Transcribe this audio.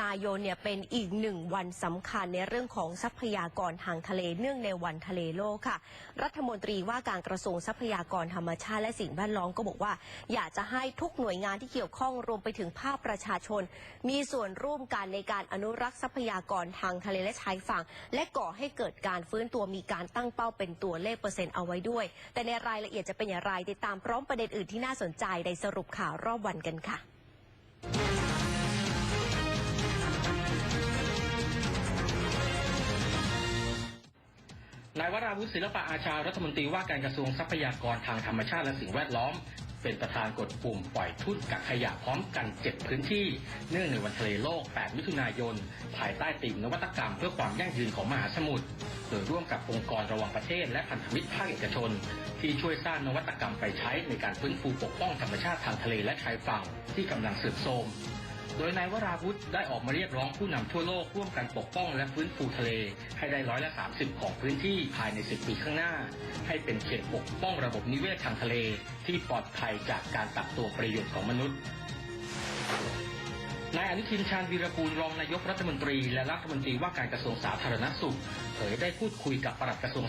นายนเนี่ยเป็นอีกหนึ่งวันสำคัญในเรื่องของทรัพยากรทางทะเลเนื่องในวันทะเลโลกค่ะ รัฐมนตรีว่าการกระทรวงทรัพยากรธรรมชาติและสิ่งแวดล้อมก็บอกว่า อยากจะให้ทุกหน่วยงานที่เกี่ยวข้องรวมไปถึงภาคประชาชน มีส่วนร่วมกันในการอนุรักษ์ทรัพยากรทางทะเลและชายฝั่ง และก่อให้เกิดการฟื้นตัวมีการตั้งเป้าเป็นตัวเลขเปอร์เซ็นต์เอาไว้ด้วย แต่ในรายละเอียดจะเป็นอย่างไรติดตามพร้อมประเด็นอื่นที่น่าสนใจในสรุปข่าวรอบวันกันค่ะ นายวราวุฒิศิลปะอาชารัฐมนตรีว่าการกระทรวงทรัพยากรทางธรรมชาติและสิ่งแวดล้อม เป็นประธานกดปุ่มปล่อยทุ่นกักขยะพร้อมกัน7พื้นที่ เนื่องในวันทะเลโลก 8 มิถุนายน ภายใต้ธีมนวัตกรรมเพื่อความยั่งยืนของมหาสมุทรโดยร่วมกับองค์กรระหว่างประเทศและพันธมิตรภาคเอกชน ที่ช่วยสร้างนวัตกรรมไปใช้ในการฟื้นฟูปกป้องธรรมชาติทางทะเลและชายฝั่งที่กำลังเสื่อมโทรม โดยนายวราวุธได้ออกมาเรียกร้องผู้นำทั่วโลกร่วมกันปกป้องและฟื้นฟูทะเล ให้ได้ร้อยละ30ของพื้นที่ภายใน10ปีข้างหน้า ให้เป็นเขตปกป้องระบบนิเวศทางทะเล ที่ปลอดภัยจากการตักตัวประโยชน์ของมนุษย์นายอนุทินชาญวีรกูลรองนายกรัฐมนตรีและรัฐมนตรีว่าการกระทรวงสาธารณสุขเผยได้พูดคุยกับปลัดกระทรวง